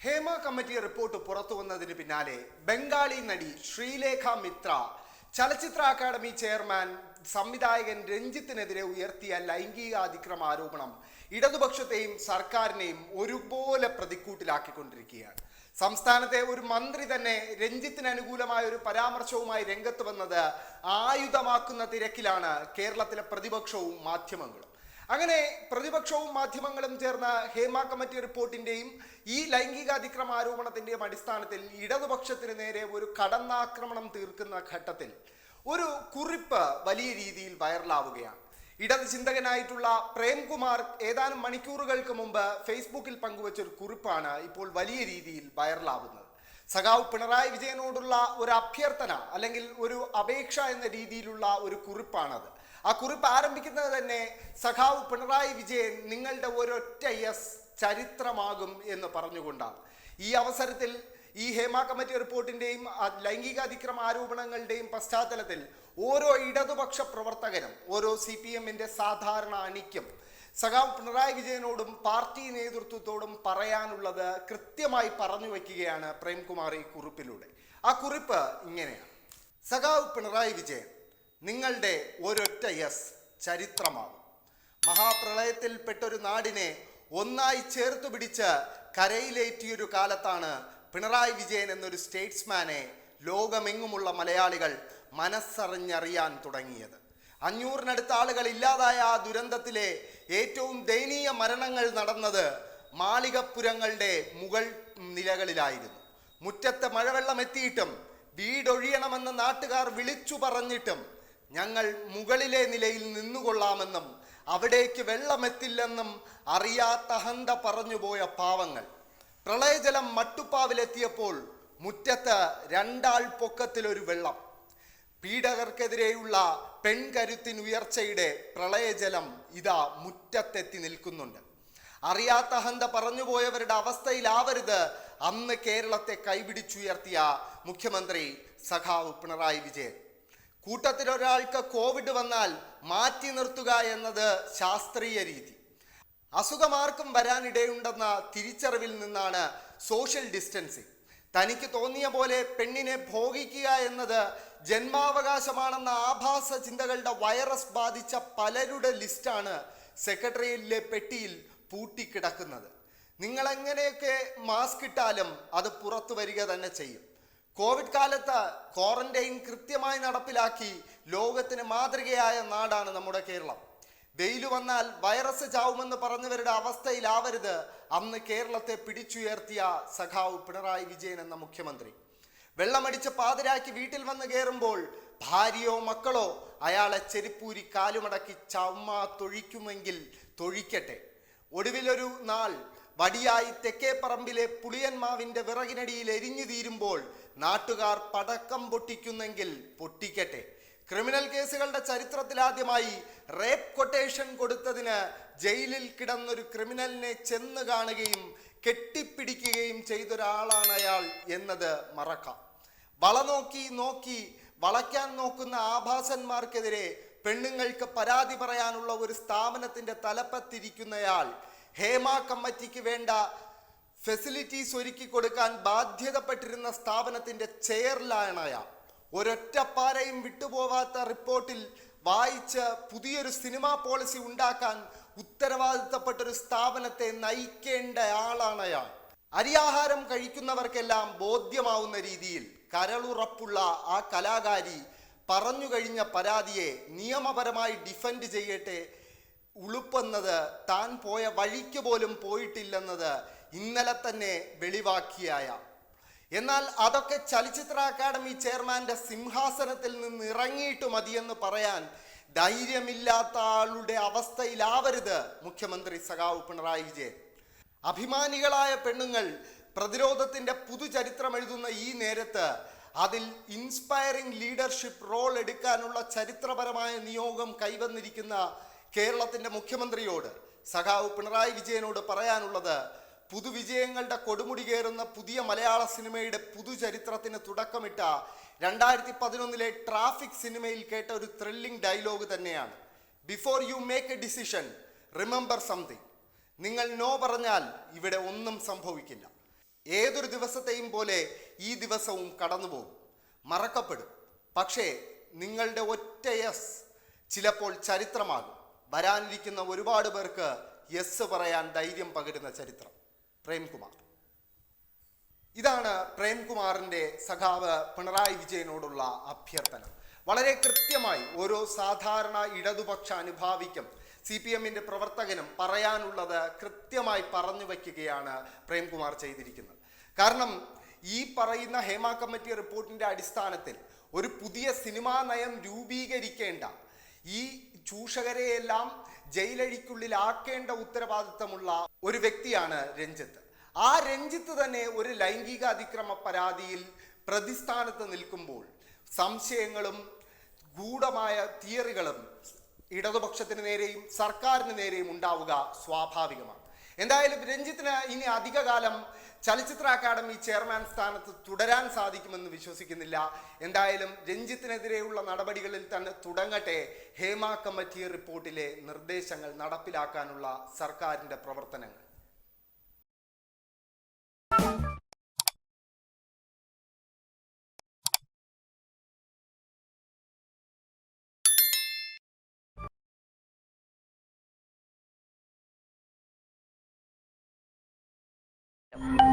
Hema committee report പുറത്തു വന്നതിന് പിന്നാലെ ബംഗാളി നടി ശ്രീലേഖ മിത്ര ചലച്ചിത്ര അക്കാദമി ചെയർമാൻ സംവിധായകൻ രഞ്ജിത്തിനെതിരെ ഉയർത്തിയ ലൈംഗിക അതിക്രമ ആരോപണം ഇടതുപക്ഷത്തെയും സർക്കാരിനെയും ഒരുപോലെ പ്രതിക്കൂട്ടിലാക്കിക്കൊണ്ടിരിക്കുകയാണ്. സംസ്ഥാനത്തെ ഒരു മന്ത്രി തന്നെ രഞ്ജിത്തിന് അനുകൂലമായ ഒരു പരാമർശവുമായി രംഗത്ത് വന്നത് ആയുധമാക്കുന്ന തിരക്കിലാണ് കേരളത്തിലെ പ്രതിപക്ഷവും മാധ്യമങ്ങളും. അങ്ങനെ പ്രതിപക്ഷവും മാധ്യമങ്ങളും ചേർന്ന ഹേമ കമ്മിറ്റി റിപ്പോർട്ടിന്റെയും ഈ ലൈംഗികാതിക്രമ ആരോപണത്തിന്റെയും അടിസ്ഥാനത്തിൽ ഇടതുപക്ഷത്തിന് നേരെ ഒരു കടന്നാക്രമണം തീർക്കുന്ന ഘട്ടത്തിൽ ഒരു കുറിപ്പ് വലിയ രീതിയിൽ വൈറലാവുകയാണ്. ഇടത് ചിന്തകനായിട്ടുള്ള പ്രേംകുമാർ ഏതാനും മണിക്കൂറുകൾക്ക് മുമ്പ് ഫേസ്ബുക്കിൽ പങ്കുവച്ച ഒരു കുറിപ്പാണ് ഇപ്പോൾ വലിയ രീതിയിൽ വൈറലാവുന്നത്. സഖാവ് പിണറായി വിജയനോടുള്ള ഒരു അഭ്യർത്ഥന അല്ലെങ്കിൽ ഒരു അപേക്ഷ എന്ന രീതിയിലുള്ള ഒരു കുറിപ്പാണത്. ആ കുറിപ്പ് ആരംഭിക്കുന്നത് തന്നെ സഖാവ് പിണറായി വിജയൻ നിങ്ങളുടെ ഒരൊറ്റ യെസ് ചരിത്രമാകും എന്ന് പറഞ്ഞുകൊണ്ടാണ്. ഈ അവസരത്തിൽ ഈ ഹേമ കമ്മിറ്റി റിപ്പോർട്ടിന്റെയും ആ ലൈംഗിക അതിക്രമ ആരോപണങ്ങളുടെയും പശ്ചാത്തലത്തിൽ ഓരോ ഇടതുപക്ഷ പ്രവർത്തകനും ഓരോ സി പി എമ്മിന്റെ സാധാരണ അണിക്കും സഖാവ് പിണറായി വിജയനോടും പാർട്ടി നേതൃത്വത്തോടും പറയാനുള്ളത് കൃത്യമായി പറഞ്ഞു വയ്ക്കുകയാണ് പ്രേംകുമാർ ഈ കുറിപ്പിലൂടെ. ആ കുറിപ്പ് ഇങ്ങനെയാണ്. സഖാവ് പിണറായി വിജയൻ നിങ്ങളുടെ ഒരൊറ്റ യെസ് ചരിത്രമാകും മഹാപ്രളയത്തിൽപ്പെട്ടൊരു നാടിനെ ഒന്നായി ചേർത്ത് പിടിച്ച് കരയിലേറ്റിയൊരു കാലത്താണ് പിണറായി വിജയൻ എന്നൊരു സ്റ്റേറ്റ്സ്മാനെ ലോകമെങ്ങുമുള്ള മലയാളികൾ മനസ്സറിഞ്ഞറിയാൻ തുടങ്ങിയത്. അഞ്ഞൂറിനടുത്ത ആളുകൾ ഇല്ലാതായ ആ ദുരന്തത്തിലെ ഏറ്റവും ദയനീയ മരണങ്ങൾ നടന്നത് മാളികപ്പുരങ്ങളുടെ മുകൾ നിലകളിലായിരുന്നു. മുറ്റത്തെ മഴവെള്ളം എത്തിയിട്ടും വീടൊഴിയണമെന്ന് നാട്ടുകാർ വിളിച്ചു പറഞ്ഞിട്ടും ഞങ്ങൾ മുകളിലെ നിലയിൽ നിന്നുകൊള്ളാമെന്നും അവിടേക്ക് വെള്ളമെത്തില്ലെന്നും അറിയാത്ത അഹന്ത പറഞ്ഞുപോയ പാവങ്ങൾ. പ്രളയജലം മട്ടുപ്പാവിലെത്തിയപ്പോൾ മുറ്റത്ത് രണ്ടാൾ പൊക്കത്തിലൊരു വെള്ളം. പീഡകർക്കെതിരെയുള്ള പെൺകരുത്തിനുയർച്ചയുടെ പ്രളയജലം ഇതാ മുറ്റത്തെത്തി നിൽക്കുന്നുണ്ട്. അറിയാത്ത ഹന്ത പറഞ്ഞുപോയവരുടെ അവസ്ഥയിലാവരുത്. അന്ന് കേരളത്തെ കൈപിടിച്ചുയർത്തിയ മുഖ്യമന്ത്രി സഖാവ് പിണറായി വിജയൻ. കൂട്ടത്തിലൊരാൾക്ക് കോവിഡ് വന്നാൽ മാറ്റി നിർത്തുക എന്നത് ശാസ്ത്രീയ രീതി. അസുഖമാർക്കും വരാനിടയുണ്ടെന്ന തിരിച്ചറിവിൽ നിന്നാണ് സോഷ്യൽ ഡിസ്റ്റൻസിങ്. തനിക്ക് തോന്നിയ പോലെ പെണ്ണിനെ ഭോഗിക്കുക എന്നത് ജന്മാവകാശമാണെന്ന ആഭാസ ചിന്തകളുടെ വൈറസ് ബാധിച്ച പലരുടെ ലിസ്റ്റാണ് സെക്രട്ടേറിയറ്റിലെ പെട്ടിയിൽ പൂട്ടിക്കിടക്കുന്നത്. നിങ്ങൾ എങ്ങനെയൊക്കെ മാസ്ക് ഇട്ടാലും അത് പുറത്തു വരിക തന്നെ ചെയ്യും. കോവിഡ് കാലത്ത് ക്വാറന്റൈൻ കൃത്യമായി നടപ്പിലാക്കി ലോകത്തിന് മാതൃകയായ നാടാണ് നമ്മുടെ കേരളം. വെയിൽ വന്നാൽ വൈറസ് ചാവുമെന്ന് പറഞ്ഞവരുടെ അവസ്ഥയിലാവരുത് അന്ന് കേരളത്തെ പിടിച്ചുയർത്തിയ സഖാവ് പിണറായി വിജയൻ എന്ന മുഖ്യമന്ത്രി. വെള്ളമടിച്ച് പാതിരാക്കി വീട്ടിൽ വന്ന് കയറുമ്പോൾ ഭാര്യയോ മക്കളോ അയാളെ ചെരിപ്പൂരി കാലുമടക്കി ചമ്മ തൊഴിക്കുമെങ്കിൽ തൊഴിക്കട്ടെ. ഒടുവിലൊരു നാൾ വടിയായി തെക്കേപ്പറമ്പിലെ പുളിയന്മാവിന്റെ വിറകിനടിയിൽ എരിഞ്ഞു തീരുമ്പോൾ നാട്ടുകാർ പടക്കം പൊട്ടിക്കുന്നെങ്കിൽ പൊട്ടിക്കട്ടെ. ക്രിമിനൽ കേസുകളുടെ ചരിത്രത്തിലാദ്യമായി റേപ്പ് കൊട്ടേഷൻ കൊടുത്തതിന് ജയിലിൽ കിടന്നൊരു ക്രിമിനലിനെ ചെന്ന് കാണുകയും കെട്ടിപ്പിടിക്കുകയും ചെയ്തൊരാളാണ് അയാൾ എന്നത് മറക്കാം. വള നോക്കി നോക്കി വളയ്ക്കാൻ നോക്കുന്ന ആഭാസന്മാർക്കെതിരെ പെണ്ണുങ്ങൾക്ക് പരാതി പറയാനുള്ള ഒരു സ്ഥാപനത്തിന്റെ തലപ്പത്തിരിക്കുന്നയാൾ ഹേമ കമ്മിറ്റിക്ക് വേണ്ട ഫെസിലിറ്റീസ് ഒരുക്കി കൊടുക്കാൻ ബാധ്യതപ്പെട്ടിരുന്ന സ്ഥാപനത്തിന്റെ ചെയറിലാണ് അയാൾ. ഒരൊറ്റപ്പാരയും വിട്ടുപോവാത്ത റിപ്പോർട്ടിൽ വായിച്ച് പുതിയൊരു സിനിമാ പോളിസി ഉണ്ടാക്കാൻ ഉത്തരവാദിത്തപ്പെട്ടൊരു സ്ഥാപനത്തെ നയിക്കേണ്ട ആളാണ് അയാൾ. അരിയാഹാരം കഴിക്കുന്നവർക്കെല്ലാം ബോധ്യമാവുന്ന രീതിയിൽ കരളുറപ്പുള്ള ആ കലാകാരി പറഞ്ഞു കഴിഞ്ഞ പരാതിയെ നിയമപരമായി ഡിഫെൻഡ് ചെയ്യട്ടെ ഉളുപ്പെന്നത് താൻ പോയ വഴിക്ക് പോലും പോയിട്ടില്ലെന്നത് ഇന്നലെ തന്നെ വെളിവാക്കിയായ എന്നാൽ അതൊക്കെ ചലച്ചിത്ര അക്കാദമി ചെയർമാന്റെ സിംഹാസനത്തിൽ നിന്ന് ഇറങ്ങിയിട്ട് മതിയെന്ന് പറയാൻ ധൈര്യമില്ലാത്ത ആളുടെ അവസ്ഥയിലാവരുത് മുഖ്യമന്ത്രി സഖാവ് പിണറായി വിജയൻ. അഭിമാനികളായ പെണ്ണുങ്ങൾ പ്രതിരോധത്തിന്റെ പുതുചരിത്രം എഴുതുന്ന ഈ നേരത്ത് അതിൽ ഇൻസ്പയറിംഗ് ലീഡർഷിപ്പ് റോൾ എടുക്കാനുള്ള ചരിത്രപരമായ നിയോഗം കൈവന്നിരിക്കുന്ന കേരളത്തിന്റെ മുഖ്യമന്ത്രിയോട് സഖാവ് പിണറായി വിജയനോട് പറയാനുള്ളത് പുതുവിജയങ്ങളുടെ കൊടുമുടി കയറുന്ന പുതിയ മലയാള സിനിമയുടെ പുതുചരിത്രത്തിന് തുടക്കമിട്ട രണ്ടായിരത്തി പതിനൊന്നിലെ ട്രാഫിക് സിനിമയിൽ കേട്ട ഒരു ത്രില്ലിംഗ് ഡയലോഗ് തന്നെയാണ്. Before you make a decision remember something നിങ്ങൾ നോ പറഞ്ഞാൽ ഇവിടെ ഒന്നും സംഭവിക്കില്ല. ഏതൊരു ദിവസത്തെയും പോലെ ഈ ദിവസവും കടന്നുപോകും. മറക്കപ്പെടും. പക്ഷേ നിങ്ങളുടെ ഒറ്റ യെസ് ചിലപ്പോൾ ചരിത്രമാകും. വരാനിരിക്കുന്ന ഒരുപാട് പേർക്ക് യെസ് പറയാൻ ധൈര്യം പകരുന്ന ചരിത്രം. പ്രേംകുമാർ. ഇതാണ് പ്രേംകുമാറിന്റെ സഖാവ് പിണറായി വിജയനോടുള്ള അഭ്യർത്ഥന. വളരെ കൃത്യമായി ഓരോ സാധാരണ ഇടതുപക്ഷ അനുഭാവിക്കും സി പി എമ്മിന്റെ പ്രവർത്തകനും പറയാനുള്ളത് കൃത്യമായി പറഞ്ഞു വയ്ക്കുകയാണ് പ്രേംകുമാർ ചെയ്തിരിക്കുന്നത്. കാരണം ഈ പറയുന്ന ഹേമ കമ്മിറ്റി റിപ്പോർട്ടിന്റെ അടിസ്ഥാനത്തിൽ ഒരു പുതിയ സിനിമാ നയം രൂപീകരിക്കേണ്ട ഈ ചൂഷകരെയെല്ലാം ജയിലഴിക്കുള്ളിലാക്കേണ്ട ഉത്തരവാദിത്തമുള്ള ഒരു വ്യക്തിയാണ് രഞ്ജിത്ത്. ആ രഞ്ജിത്ത് തന്നെ ഒരു ലൈംഗിക അതിക്രമ പരാതിയിൽ പ്രതിസ്ഥാനത്ത് നിൽക്കുമ്പോൾ സംശയങ്ങളും ഗൂഢമായ തിയറികളും ഇടതുപക്ഷത്തിന് നേരെയും സർക്കാരിന് നേരെയും ഉണ്ടാവുക സ്വാഭാവികമാണ്. എന്തായാലും രഞ്ജിത്തിന് ഇനി അധികകാലം ചലച്ചിത്ര അക്കാദമി ചെയർമാൻ സ്ഥാനത്ത് തുടരാൻ സാധിക്കുമെന്ന് വിശ്വസിക്കുന്നില്ല. എന്തായാലും രഞ്ജിത്തിനെതിരെയുള്ള നടപടികളിൽ തന്നെ തുടങ്ങട്ടെ ഹേമ കമ്മിറ്റി റിപ്പോർട്ടിലെ നിർദ്ദേശങ്ങൾ നടപ്പിലാക്കാനുള്ള സർക്കാരിന്റെ പ്രവർത്തനങ്ങൾ. Yep.